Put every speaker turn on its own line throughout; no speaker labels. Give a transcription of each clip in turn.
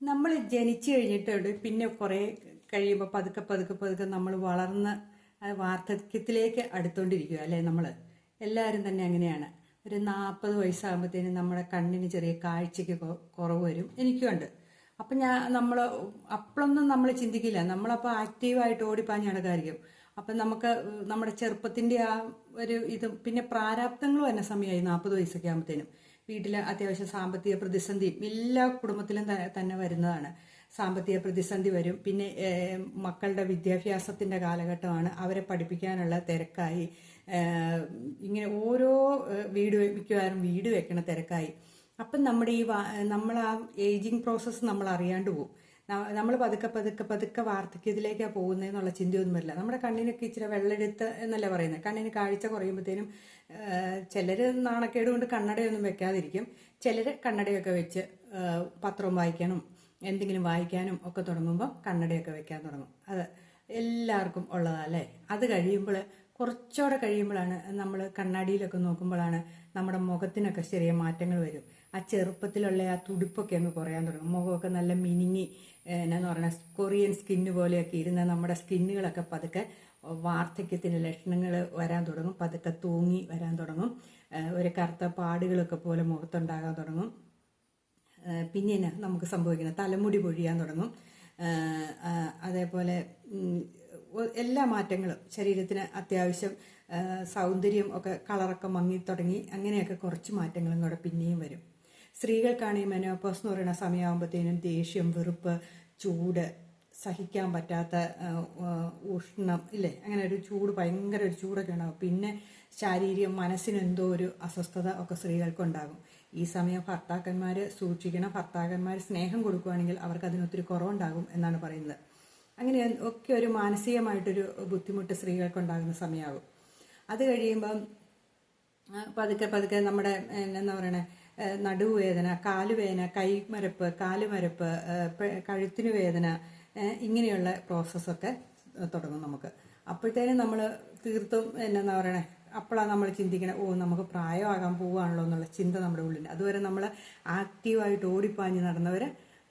നമ്മൾ ജനിച്ചു കഴിഞ്ഞിട്ടുണ്ട് പിന്നെ കുറേ കഴിയുമ്പോൾ പതുക്കെ പതുക്കെ പതുക്കെ നമ്മൾ വളർന്ന് വാർദ്ധക്യത്തിലേക്ക് അടുത്തോണ്ടിരിക്കുക അല്ലേ നമ്മൾ എല്ലാവരും തന്നെ അങ്ങനെയാണ്. ഒരു നാൽപ്പത് വയസ്സാകുമ്പോഴത്തേനും നമ്മുടെ കണ്ണിന് ചെറിയ കാഴ്ചയ്ക്ക് കുറവ് വരും. എനിക്കുണ്ട് അപ്പം ഞാൻ നമ്മൾ അപ്പോഴൊന്നും നമ്മൾ ചിന്തിക്കില്ല. നമ്മളപ്പോൾ ആക്റ്റീവായിട്ട് ഓടിപ്പാഞ്ഞ് നടക്കായിരിക്കും അപ്പം നമുക്ക് നമ്മുടെ ചെറുപ്പത്തിന്റെ ആ ഒരു ഇത് പിന്നെ പ്രാരാബ്ദങ്ങളും തന്നെ സമയമായി നാൽപ്പത് വയസ്സൊക്കെ ആകുമ്പോഴത്തേനും വീട്ടിൽ അത്യാവശ്യം സാമ്പത്തിക പ്രതിസന്ധിയും എല്ലാ കുടുംബത്തിലും തന്നെ വരുന്നതാണ്. സാമ്പത്തിക പ്രതിസന്ധി വരും. പിന്നെ മക്കളുടെ വിദ്യാഭ്യാസത്തിന്റെ കാലഘട്ടമാണ് അവരെ പഠിപ്പിക്കാനുള്ള തിരക്കായി. ഇങ്ങനെ ഓരോ വീട് മിക്കവാറും വീട് വെക്കണ തിരക്കായി. അപ്പം നമ്മുടെ ഈ നമ്മൾ ആ ഏജിങ് പ്രോസസ്സ് നമ്മൾ അറിയാണ്ട് പോകും നമ്മൾ പതുക്കെ പതുക്കെ പതുക്കെ വാർദ്ധക്യത്തിലേക്കാണ് പോകുന്നതെന്നുള്ള ചിന്തയൊന്നും വരില്ല. നമ്മുടെ കണ്ണിനൊക്കെ ഇച്ചിരി വെള്ളെടുത്ത് എന്നല്ല പറയുന്നത് കണ്ണിന് കാഴ്ച കുറയുമ്പോഴത്തേനും ചിലർ നാണക്കേട് കൊണ്ട് കണ്ണടയൊന്നും വെക്കാതിരിക്കും. ചിലർ കണ്ണടയൊക്കെ വെച്ച് പത്രം വായിക്കാനും എന്തെങ്കിലും വായിക്കാനും ഒക്കെ തുടങ്ങുമ്പോൾ കണ്ണടയൊക്കെ വെക്കാൻ തുടങ്ങും. അത് എല്ലാവർക്കും ഉള്ളതല്ലേ അത് കഴിയുമ്പോൾ കുറച്ചുകൂടെ കഴിയുമ്പോഴാണ് നമ്മൾ കണ്ണാടിയിലൊക്കെ നോക്കുമ്പോഴാണ് നമ്മുടെ മുഖത്തിനൊക്കെ ചെറിയ മാറ്റങ്ങൾ വരും. ആ ചെറുപ്പത്തിലുള്ള ആ തുടിപ്പൊക്കെ അങ്ങ് കുറയാൻ തുടങ്ങും. മുഖമൊക്കെ നല്ല മിനിങ്ങി എന്നാന്ന് പറഞ്ഞാൽ കൊറിയൻ സ്കിന്ന് പോലെയൊക്കെ ഇരുന്ന നമ്മുടെ സ്കിന്നുകളൊക്കെ പതുക്കെ വാർദ്ധക്യത്തിന്റെ ലക്ഷണങ്ങൾ വരാൻ തുടങ്ങും. പതുക്കെ തൂങ്ങി വരാൻ തുടങ്ങും. ഒരു കറുത്ത പാടുകളൊക്കെ പോലെ മുഖത്തുണ്ടാകാൻ തുടങ്ങും. പിന്നെ നമുക്ക് സംഭവിക്കുന്നത്? തലമുടി പൊഴിയാൻ തുടങ്ങും. അതേപോലെ എല്ലാ മാറ്റങ്ങളും ശരീരത്തിന് അത്യാവശ്യം സൗന്ദര്യം ഒക്കെ കളറൊക്കെ മങ്ങി തുടങ്ങി അങ്ങനെയൊക്കെ കുറച്ച് മാറ്റങ്ങളും കൂടെ പിന്നെയും വരും. സ്ത്രീകൾക്കാണ് ഈ മെനോപോസ് എന്ന് പറയുന്ന സമയമാകുമ്പോഴത്തേനും ദേഷ്യം വെറുപ്പ് ചൂട് സഹിക്കാൻ പറ്റാത്ത ഉഷ്ണം ഇല്ലേ? അങ്ങനെ ഒരു ചൂട് ഭയങ്കര ഒരു ചൂടൊക്കെ ഉണ്ടാകും പിന്നെ ശാരീരിക മനസ്സിന് എന്തോ ഒരു അസ്വസ്ഥത ഒക്കെ സ്ത്രീകൾക്കുണ്ടാകും. ഈ സമയം ഭർത്താക്കന്മാർ സൂക്ഷിക്കണം ഭർത്താക്കന്മാർ സ്നേഹം കൊടുക്കുകയാണെങ്കിൽ അവർക്ക് അതിനൊത്തിരി കുറവുണ്ടാകും എന്നാണ് പറയുന്നത്. അങ്ങനെ ഒക്കെ ഒരു മാനസികമായിട്ടൊരു ബുദ്ധിമുട്ട് സ്ത്രീകൾക്കുണ്ടാകുന്ന സമയമാകും അത് കഴിയുമ്പം പതുക്കെ പതുക്കെ നമ്മുടെ എന്താ പറയണേ നടുവേദന കാലുവേദന കൈമരപ്പ് കാലുമരപ്പ് കഴുത്തിന് വേദന ഇങ്ങനെയുള്ള പ്രോസസ്സൊക്കെ തുടങ്ങും നമുക്ക്. അപ്പോഴത്തേനും നമ്മൾ തീർത്തും എന്നാ പറയണേ അപ്പോഴാണ് നമ്മൾ ചിന്തിക്കണേ ഓ നമുക്ക് പ്രായമാകാൻ പോവുകയാണല്ലോ എന്നുള്ള ചിന്ത നമ്മുടെ ഉള്ളിൽ അതുവരെ നമ്മൾ ആക്റ്റീവായിട്ട് ഓടിപ്പാഞ്ഞ് നടന്നവർ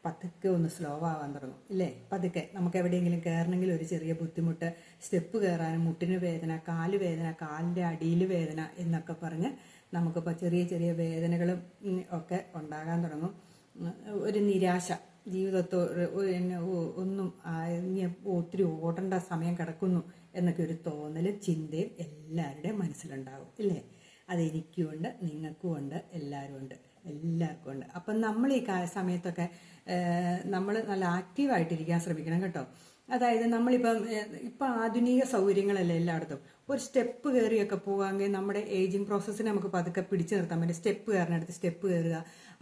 പതുക്കെ ഒന്ന് സ്ലോ ആവാൻ തുടങ്ങും. ഇല്ലേ? പതുക്കെ. നമുക്ക് എവിടെയെങ്കിലും കയറണമെങ്കിൽ ഒരു ചെറിയ ബുദ്ധിമുട്ട് സ്റ്റെപ്പ് കയറാനും മുട്ടിന് വേദന കാൽ വേദന കാലിന്റെ അടിയിൽ വേദന എന്നൊക്കെ പറഞ്ഞ് നമുക്കിപ്പോൾ ചെറിയ ചെറിയ വേദനകളും ഒക്കെ ഉണ്ടാകാൻ തുടങ്ങും. ഒരു നിരാശ. ജീവിതത്തോട് ഒന്നും ഒത്തിരി ഓടേണ്ട സമയം കിടക്കുന്നു എന്നൊക്കെ ഒരു തോന്നലും ചിന്തയും എല്ലാവരുടെയും മനസ്സിലുണ്ടാകും ഇല്ലേ? അതെനിക്കുമുണ്ട് നിങ്ങൾക്കുമുണ്ട് എല്ലാവരും ഉണ്ട്. എല്ലാവർക്കും ഉണ്ട്. അപ്പം നമ്മൾ ഈ സമയത്തൊക്കെ നമ്മൾ നല്ല ആക്റ്റീവായിട്ടിരിക്കാൻ ശ്രമിക്കണം കേട്ടോ. അതായത് നമ്മളിപ്പം ഇപ്പം ആധുനിക സൗകര്യങ്ങളല്ലേ എല്ലായിടത്തും. ഒരു സ്റ്റെപ്പ് കയറിയൊക്കെ പോകാമെങ്കിൽ നമ്മുടെ ഏജിങ് പ്രോസസ്സിനെ നമുക്ക് പതുക്കെ പിടിച്ചു നിർത്താൻ പറ്റും. സ്റ്റെപ്പ് കയറിനടുത്ത് സ്റ്റെപ്പ് കയറുക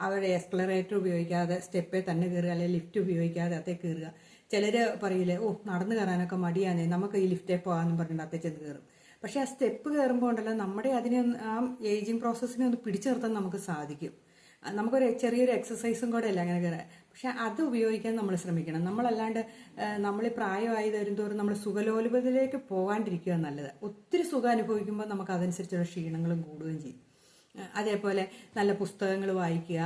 അവരുടെ എക്സ്പ്ലറേറ്റർ ഉപയോഗിക്കാതെ സ്റ്റെപ്പേ തന്നെ കയറുക അല്ലെങ്കിൽ ലിഫ്റ്റ് ഉപയോഗിക്കാതെ അതേ കയറുക. ചിലർ പറയില്ലേ ഓ നടന്നു കയറാനൊക്കെ മടിയാണേ നമുക്ക് ഈ ലിഫ്റ്റേ പോകാമെന്ന് പറഞ്ഞിട്ട് അത്തേ ചെന്ന് കയറും. പക്ഷെ ആ സ്റ്റെപ്പ് കയറുമ്പോൾ ഉണ്ടല്ലോ നമ്മുടെ അതിനെ ആ ഏജിങ് പ്രോസസ്സിനെ ഒന്ന് പിടിച്ചു നിർത്താൻ നമുക്ക് സാധിക്കും. നമുക്കൊരു ചെറിയൊരു എക്സസൈസും കൂടെ അല്ല അങ്ങനെ കയറാൻ? പക്ഷെ അത് ഉപയോഗിക്കാൻ നമ്മൾ ശ്രമിക്കണം. നമ്മളല്ലാണ്ട് നമ്മൾ പ്രായമായി വരുന്തോറും നമ്മൾ സുഖലോലുപതയിലേക്ക് പോകാണ്ടിരിക്കുക നല്ലത്. ഒത്തിരി സുഖം അനുഭവിക്കുമ്പോൾ നമുക്ക് അതനുസരിച്ചുള്ള ക്ഷീണങ്ങളും കൂടുകയും ചെയ്യും. അതേപോലെ നല്ല പുസ്തകങ്ങൾ വായിക്കുക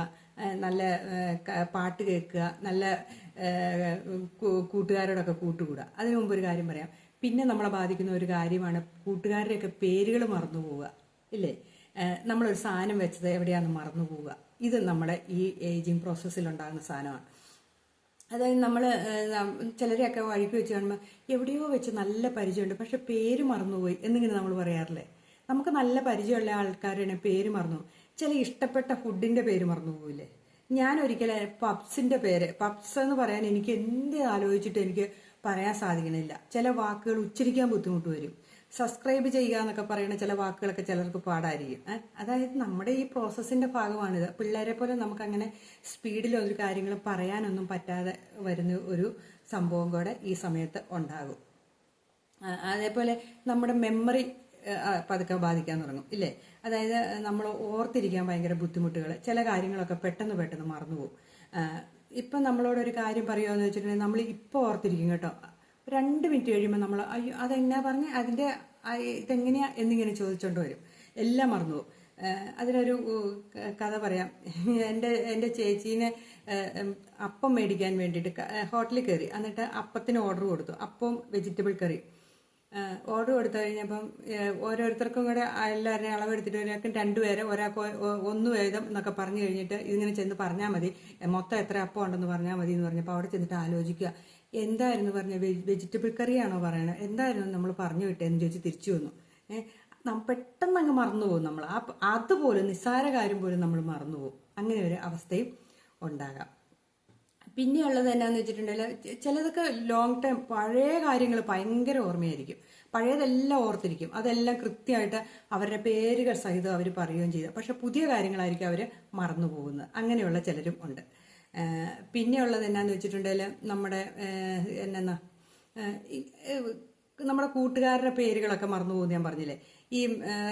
നല്ല പാട്ട് കേൾക്കുക നല്ല കൂട്ടുകാരോടൊക്കെ കൂട്ടുകൂടുക. അതിനു മുമ്പ് ഒരു കാര്യം പറയാം. പിന്നെ നമ്മളെ ബാധിക്കുന്ന ഒരു കാര്യമാണ് കൂട്ടുകാരുടെയൊക്കെ പേരുകൾ മറന്നു പോവുക ഇല്ലേ നമ്മളൊരു സാധനം വെച്ചത് എവിടെയാണെന്ന് മറന്നു പോവുക ഇത് നമ്മുടെ ഈ ഏജിങ് പ്രോസസ്സിൽ ഉണ്ടാകുന്ന സാധനമാണ്. അതായത് നമ്മൾ ചിലരെയൊക്കെ വഴിക്ക് വെച്ച് കാണുമ്പോൾ എവിടെയോ വെച്ച് നല്ല പരിചയമുണ്ട് പക്ഷെ പേര് മറന്നുപോയി എന്നിങ്ങനെ നമ്മൾ പറയാറില്ലേ? നമുക്ക് നല്ല പരിചയമുള്ള ആൾക്കാരാണ് പേര് മറന്നു ചില ഇഷ്ടപ്പെട്ട ഫുഡിന്റെ പേര് മറന്നു പോവില്ലേ? ഞാൻ ഒരിക്കലും പബ്സിന്റെ പേര് പബ്സ് എന്ന് പറയാൻ എനിക്ക് എന്ത് ആലോചിച്ചിട്ട് എനിക്ക് പറയാൻ സാധിക്കണില്ല. ചില വാക്കുകൾ ഉച്ചരിക്കാൻ ബുദ്ധിമുട്ട് വരും. സബ്സ്ക്രൈബ് ചെയ്യുക എന്നൊക്കെ പറയുന്ന ചില വാക്കുകളൊക്കെ ചിലർക്ക് പാടായിരിക്കും. അതായത് നമ്മുടെ ഈ പ്രോസസ്സിന്റെ ഭാഗമാണിത്. പിള്ളേരെ പോലെ നമുക്ക് അങ്ങനെ സ്പീഡിൽ ഒരു കാര്യങ്ങൾ പറയാനൊന്നും പറ്റാതെ വരുന്ന ഒരു സംഭവം കൂടെ ഈ സമയത്ത് ഉണ്ടാകും. അതേപോലെ നമ്മുടെ മെമ്മറി പതുക്കെ ബാധിക്കാൻ തുടങ്ങും ഇല്ലേ? അതായത് നമ്മൾ ഓർത്തിരിക്കാൻ ഭയങ്കര ബുദ്ധിമുട്ടുകൾ ചില കാര്യങ്ങളൊക്കെ പെട്ടെന്ന് പെട്ടെന്ന് മറന്നുപോകും. ഇപ്പം നമ്മളോട് ഒരു കാര്യം പറയുകയെന്ന് വെച്ചിട്ടുണ്ടെങ്കിൽ നമ്മൾ ഇപ്പോൾ ഓർത്തിരിക്കും കേട്ടോ. രണ്ട് മിനിറ്റ് കഴിയുമ്പോൾ നമ്മൾ അയ്യോ അതെന്നാ പറഞ്ഞ്? അതിന്റെ ഇതെങ്ങനെയാ എന്നിങ്ങനെ ചോദിച്ചോണ്ട് വരും. എല്ലാം മറന്നു പോകും അതിനൊരു കഥ പറയാം. എന്റെ എന്റെ ചേച്ചീനെ അപ്പം മേടിക്കാൻ വേണ്ടിയിട്ട് ഹോട്ടലിൽ കയറി. എന്നിട്ട് അപ്പത്തിന് ഓർഡർ കൊടുത്തു. അപ്പം വെജിറ്റബിൾ കറി. ഓർഡർ കൊടുത്തു കഴിഞ്ഞപ്പം ഓരോരുത്തർക്കും കൂടെ എല്ലാവരുടെയും അളവെടുത്തിട്ട് ഒരാൾക്കും രണ്ടുപേരെ ഒരാൾക്ക് ഒന്ന് വേദം എന്നൊക്കെ പറഞ്ഞു കഴിഞ്ഞിട്ട് ഇതിങ്ങനെ ചെന്ന് പറഞ്ഞാൽ മതി. മൊത്തം എത്ര അപ്പം ഉണ്ടെന്ന് പറഞ്ഞാൽ മതി എന്ന് പറഞ്ഞപ്പോൾ അവിടെ ചെന്നിട്ട് ആലോചിക്കുക. എന്തായിരുന്നു പറഞ്ഞ വെജിറ്റബിൾ കറിയാണോ പറയണത് എന്തായിരുന്നു നമ്മൾ പറഞ്ഞു വിട്ടേന്ന് ചോദിച്ച് തിരിച്ചു വന്നു. ഏഹ് പെട്ടെന്ന് അങ്ങ് മറന്നു പോകും നമ്മൾ ആ അതുപോലെ നിസ്സാര കാര്യം പോലും നമ്മൾ മറന്നു പോകും. അങ്ങനെ ഒരു അവസ്ഥയും ഉണ്ടാകാം. പിന്നെയുള്ളത് എന്നാന്ന് വെച്ചിട്ടുണ്ടെങ്കിൽ ചിലതൊക്കെ ലോങ് ടൈം പഴയ കാര്യങ്ങൾ ഭയങ്കര ഓർമ്മയായിരിക്കും. പഴയതെല്ലാം ഓർത്തിരിക്കും. അതെല്ലാം കൃത്യമായിട്ട് അവരുടെ പേരുകൾ സഹിതം അവർ പറയുകയും ചെയ്തു പക്ഷെ പുതിയ കാര്യങ്ങളായിരിക്കും അവർ മറന്നു പോകുന്നത്. അങ്ങനെയുള്ള ചിലരും ഉണ്ട്. പിന്നെയുള്ളത് എന്നാന്ന് വെച്ചിട്ടുണ്ടെങ്കിൽ നമ്മുടെ എന്നെന്നാ നമ്മുടെ കൂട്ടുകാരുടെ പേരുകളൊക്കെ മറന്നു പോകുന്നു ഞാൻ പറഞ്ഞില്ലേ? ഈ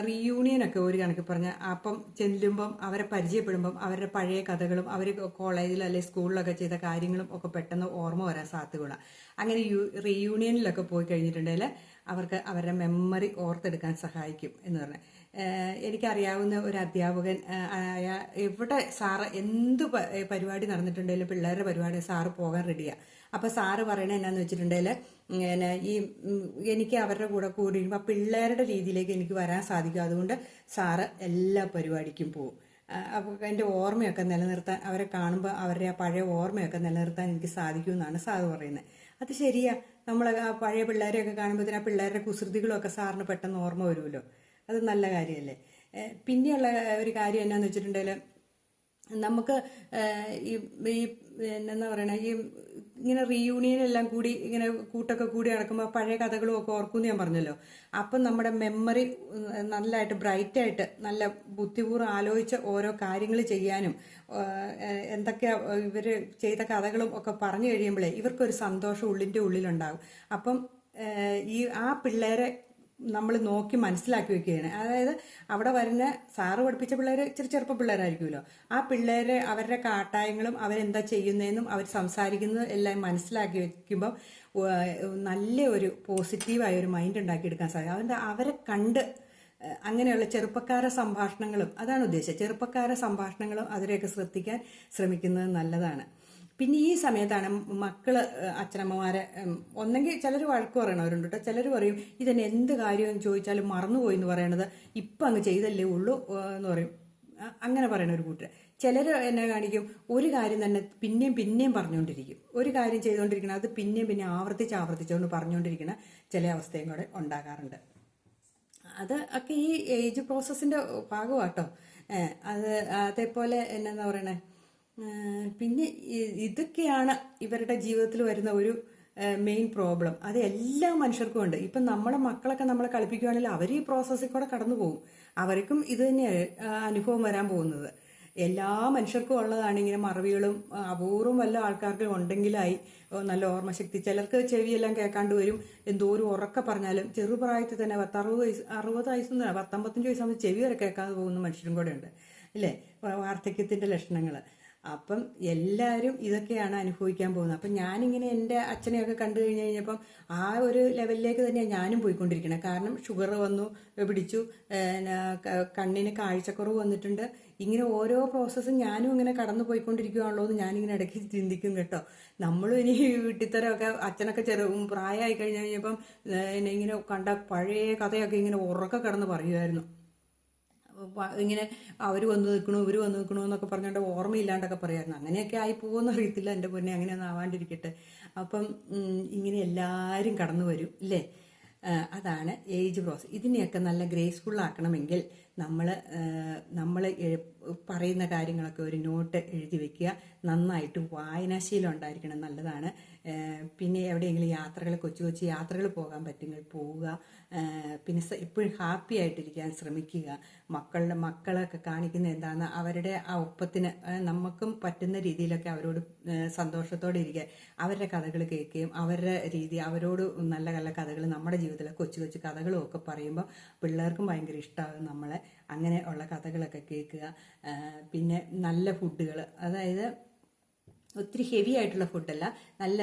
റീയൂണിയൻ ഒക്കെ ഒരു കണക്ക് പറഞ്ഞ അപ്പം ചെല്ലുമ്പം അവരെ പരിചയപ്പെടുമ്പം അവരുടെ പഴയ കഥകളും അവർ കോളേജിൽ അല്ലെങ്കിൽ സ്കൂളിലൊക്കെ ചെയ്ത കാര്യങ്ങളും ഒക്കെ പെട്ടെന്ന് ഓർമ്മ വരാൻ സാധ്യതകളാണ് അങ്ങനെ യു റീയൂണിയനിലൊക്കെ പോയി കഴിഞ്ഞിട്ടുണ്ടെങ്കിൽ അവർക്ക് അവരുടെ മെമ്മറി ഓർത്തെടുക്കാൻ സഹായിക്കും എന്ന് പറഞ്ഞാൽ എനിക്കറിയാവുന്ന ഒരു അധ്യാപകൻ ആയ എവിടെ സാറ് എന്ത് പരിപാടി നടന്നിട്ടുണ്ടെങ്കിലും പിള്ളേരുടെ പരിപാടി സാറ് പോകാൻ റെഡിയാണ് അപ്പോൾ സാറ് പറയണത് എന്നാന്ന് വെച്ചിട്ടുണ്ടെങ്കിൽ പിന്നെ ഈ എനിക്ക് അവരുടെ കൂടെ കൂടി ആ പിള്ളേരുടെ രീതിയിലേക്ക് എനിക്ക് വരാൻ സാധിക്കും. അതുകൊണ്ട് സാറ് എല്ലാ പരിപാടിക്കും പോകും അപ്പോൾ എന്റെ ഓർമ്മയൊക്കെ നിലനിർത്താൻ അവരെ കാണുമ്പോൾ അവരുടെ ആ പഴയ ഓർമ്മയൊക്കെ നിലനിർത്താൻ എനിക്ക് സാധിക്കുമെന്നാണ് സാറ് പറയുന്നത് അത് ശരിയാ. നമ്മൾ ആ പഴയ പിള്ളേരെയൊക്കെ കാണുമ്പോൾ ആ പിള്ളേരുടെ കുസൃതികളൊക്കെ സാറിന് പെട്ടെന്ന് ഓർമ്മ വരുമല്ലോ. അത് നല്ല കാര്യമല്ലേ പിന്നെയുള്ള ഒരു കാര്യം എന്നാന്ന് വെച്ചിട്ടുണ്ടെങ്കിൽ നമുക്ക് ഈ ഈ എന്നാ പറയണ ഈ ഇങ്ങനെ റീയൂണിയൻ എല്ലാം കൂടി ഇങ്ങനെ കൂട്ടൊക്കെ കൂടി നടക്കുമ്പോൾ പഴയ കഥകളും ഒക്കെ ഓർക്കുമെന്ന് ഞാൻ പറഞ്ഞല്ലോ. അപ്പം നമ്മുടെ മെമ്മറി നല്ലതായിട്ട് ബ്രൈറ്റായിട്ട് നല്ല ബുദ്ധിപൂർവം ആലോചിച്ച് ഓരോ കാര്യങ്ങൾ ചെയ്യാനും എന്തൊക്കെയാ ഇവർ ചെയ്ത കഥകളും ഒക്കെ പറഞ്ഞു കഴിയുമ്പോഴേ ഇവർക്കൊരു സന്തോഷം ഉള്ളിന്റെ ഉള്ളിലുണ്ടാകും. അപ്പം ഈ ആ പിള്ളേരെ നമ്മൾ നോക്കി മനസ്സിലാക്കി വെക്കുകയാണ്. അതായത് അവിടെ വരുന്ന സാറ് പഠിപ്പിച്ച പിള്ളേർ ഇച്ചിരി ചെറുപ്പ പിള്ളേരായിരിക്കുമല്ലോ. ആ പിള്ളേരെ അവരുടെ കാട്ടായങ്ങളും അവരെന്താ ചെയ്യുന്നതെന്നും അവർ സംസാരിക്കുന്നത് എല്ലാം മനസ്സിലാക്കി വെക്കുമ്പോൾ നല്ല ഒരു പോസിറ്റീവായ ഒരു മൈൻഡ് ഉണ്ടാക്കിയെടുക്കാൻ സാധിക്കും. അതുകൊണ്ട് അവരെ കണ്ട് അങ്ങനെയുള്ള ചെറുപ്പക്കാരെ സംഭാഷണങ്ങളും അതാണ് ഉദ്ദേശിച്ചത് ചെറുപ്പക്കാരെ സംഭാഷണങ്ങളും അവരെയൊക്കെ ശ്രദ്ധിക്കാൻ ശ്രമിക്കുന്നത് നല്ലതാണ്. പിന്നെ ഈ സമയത്താണ് മക്കൾ അച്ഛനമ്മമാരെ ഒന്നെങ്കിൽ ചിലർ വഴക്ക് പറയണവരുണ്ട് കേട്ടോ ചിലർ പറയും ഇതന്നെ എന്ത് കാര്യം ചോദിച്ചാലും മറന്നുപോയി എന്ന് പറയണത് ഇപ്പം അങ്ങ് ചെയ്തല്ലേ ഉള്ളൂ എന്ന് പറയും. അങ്ങനെ പറയണ ഒരു കൂട്ടർ ചിലർ എന്നെ കാണിക്കും ഒരു കാര്യം തന്നെ പിന്നെയും പിന്നെയും പറഞ്ഞുകൊണ്ടിരിക്കും ഒരു കാര്യം ചെയ്തുകൊണ്ടിരിക്കണം അത് പിന്നെയും പിന്നെ ആവർത്തിച്ച് ആവർത്തിച്ചുകൊണ്ട് പറഞ്ഞുകൊണ്ടിരിക്കുന്ന ചില അവസ്ഥയും കൂടെ ഉണ്ടാകാറുണ്ട്. അത് ഒക്കെ ഈ ഏജ് പ്രോസസ്സിന്റെ ഭാഗമാട്ടോ അത് അതേപോലെ എന്നാ പറയണേ? പിന്നെ ഇതൊക്കെയാണ് ഇവരുടെ ജീവിതത്തിൽ വരുന്ന ഒരു മെയിൻ പ്രോബ്ലം അത് എല്ലാ മനുഷ്യർക്കും ഉണ്ട്. ഇപ്പം നമ്മളെ മക്കളൊക്കെ നമ്മളെ കളിപ്പിക്കുകയാണെങ്കിൽ അവർ ഈ പ്രോസസ്സിൽ കൂടെ കടന്നു പോകും. അവർക്കും ഇത് തന്നെയാണ് അനുഭവം വരാൻ പോകുന്നത്. എല്ലാ മനുഷ്യർക്കും ഉള്ളതാണ് ഇങ്ങനെ മറവികളും അപൂർവം വല്ല ആൾക്കാർക്കും ഉണ്ടെങ്കിലായി നല്ല ഓർമ്മശക്തി. ചിലർക്ക് ചെവിയെല്ലാം കേൾക്കാണ്ട് വരും. എന്തോ ഒരു ഉറക്ക പറഞ്ഞാലും ചെറുപ്രായത്തിൽ തന്നെ പത്തറുപത് വയസ്സ് അറുപത് വയസ്സൊന്നും പത്തൊമ്പത്തഞ്ച് വയസ്സാകുമ്പോൾ ചെവി വരെ കേൾക്കാതെ പോകുന്ന മനുഷ്യരും കൂടെ ഉണ്ട്. അല്ലേ വാർദ്ധക്യത്തിന്റെ ലക്ഷണങ്ങൾ. അപ്പം എല്ലാവരും ഇതൊക്കെയാണ് അനുഭവിക്കാൻ പോകുന്നത്. അപ്പം ഞാനിങ്ങനെ എന്റെ അച്ഛനെയൊക്കെ കണ്ടു കഴിഞ്ഞ് കഴിഞ്ഞപ്പം ആ ഒരു ലെവലിലേക്ക് തന്നെയാണ് ഞാനും പോയിക്കൊണ്ടിരിക്കുന്നത്. കാരണം ഷുഗർ വന്നു പിടിച്ചു കണ്ണിന് കാഴ്ചക്കുറവ് വന്നിട്ടുണ്ട്. ഇങ്ങനെ ഓരോ പ്രോസസ്സും ഞാനും ഇങ്ങനെ കടന്നു പോയിക്കൊണ്ടിരിക്കുകയാണല്ലോ എന്ന് ഞാനിങ്ങനെ ഇടയ്ക്ക് ചിന്തിക്കും കേട്ടോ. നമ്മളും ഇനി വീട്ടിത്തരമൊക്കെ അച്ഛനൊക്കെ ചെറു പ്രായമായി കഴിഞ്ഞ് കഴിഞ്ഞപ്പം ഇങ്ങനെ കണ്ട പഴയ കഥയൊക്കെ ഇങ്ങനെ ഉറക്കെ കിടന്ന് പറയുമായിരുന്നു. ഇങ്ങനെ അവർ വന്ന് നിൽക്കണു ഇവർ വന്ന് നിൽക്കണു എന്നൊക്കെ പറഞ്ഞുകൊണ്ട് ഓർമ്മയില്ലാണ്ടൊക്കെ പറയായിരുന്നു. അങ്ങനെയൊക്കെ ആയി പോകുമെന്ന് അറിയത്തില്ല എന്റെ പൊന്നെ അങ്ങനെയൊന്നും ആവാണ്ടിരിക്കട്ടെ. അപ്പം ഇങ്ങനെ എല്ലാവരും കടന്നു വരും അല്ലേ അതാണ് ഏജ് പ്രോസസ് ഇതിനെയൊക്കെ നല്ല ഗ്രേസ്ഫുൾ ആക്കണമെങ്കിൽ നമ്മൾ നമ്മൾ പറയുന്ന കാര്യങ്ങളൊക്കെ ഒരു നോട്ട് എഴുതി വെക്കുക. നന്നായിട്ട് വായനാശീലം ഉണ്ടായിരിക്കണം നല്ലതാണ്. പിന്നെ എവിടെയെങ്കിലും യാത്രകൾ കൊച്ചു കൊച്ചു യാത്രകൾ പോകാൻ പറ്റുമെങ്കിൽ പോവുക. പിന്നെ എപ്പോഴും ഹാപ്പി ആയിട്ടിരിക്കാൻ ശ്രമിക്കുക. മക്കളുടെ മക്കളൊക്കെ കാണിക്കുന്ന എന്താണെന്ന് അവരുടെ ആ ഒപ്പത്തിന് നമുക്കും പറ്റുന്ന രീതിയിലൊക്കെ അവരോട് സന്തോഷത്തോടെ ഇരിക്കുക. അവരുടെ കഥകൾ കേൾക്കുകയും അവരുടെ രീതി അവരോട് നല്ല നല്ല കഥകൾ നമ്മുടെ ജീവിതത്തിലെ കൊച്ചു കൊച്ചു കഥകളും ഒക്കെ പറയുമ്പോൾ പിള്ളേർക്കും ഭയങ്കര ഇഷ്ടമാകും നമ്മളെ. അങ്ങനെ ഉള്ള കഥകളൊക്കെ കേൾക്കുക. പിന്നെ നല്ല ഫുഡുകൾ അതായത് ഒത്തിരി ഹെവി ആയിട്ടുള്ള ഫുഡല്ല. നല്ല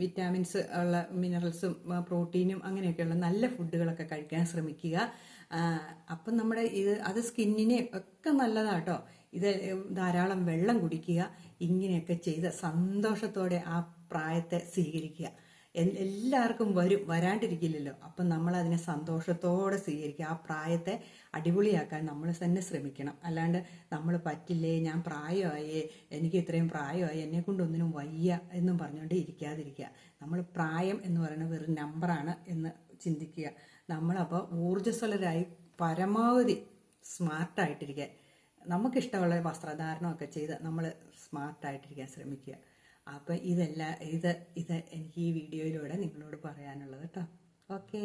വിറ്റാമിൻസ് ഉള്ള മിനറൽസും പ്രോട്ടീനും അങ്ങനെയൊക്കെയുള്ള നല്ല ഫുഡുകളൊക്കെ കഴിക്കാൻ ശ്രമിക്കുക. അപ്പം നമ്മുടെ ഇത് അത് സ്കിന്നിനെ ഒക്കെ നല്ലതാട്ടോ. ഇത് ധാരാളം വെള്ളം കുടിക്കുക. ഇങ്ങനെയൊക്കെ ചെയ്ത് സന്തോഷത്തോടെ ആ പ്രായത്തെ സ്വീകരിക്കുക. എല്ലാവർക്കും വരും വരാണ്ടിരിക്കില്ലല്ലോ. അപ്പം നമ്മൾ അതിനെ സന്തോഷത്തോടെ സ്വീകരിക്കുക. ആ പ്രായത്തെ അടിപൊളിയാക്കാൻ നമ്മൾ തന്നെ ശ്രമിക്കണം. അല്ലാണ്ട് നമ്മൾ പറ്റില്ലേ ഞാൻ പ്രായമായേ എനിക്ക് ഇത്രയും പ്രായമായി എന്നെ കൊണ്ടൊന്നിനും വയ്യ എന്നും പറഞ്ഞുകൊണ്ട് ഇരിക്കാതിരിക്കുക. നമ്മൾ പ്രായം എന്ന് പറയുന്നത് വെറും നമ്പറാണ് എന്ന് ചിന്തിക്കുക. നമ്മളപ്പോൾ ഊർജസ്വലരായി പരമാവധി സ്മാർട്ടായിട്ടിരിക്കുക നമുക്കിഷ്ടമുള്ള വസ്ത്രധാരണമൊക്കെ ചെയ്ത് നമ്മൾ സ്മാർട്ടായിട്ടിരിക്കാൻ ശ്രമിക്കുക. അപ്പം ഇതെല്ലാം ഇത് ഇത് എനിക്ക് ഈ വീഡിയോയിലൂടെ നിങ്ങളോട് പറയാനുള്ളത് കേട്ടോ ഓക്കേ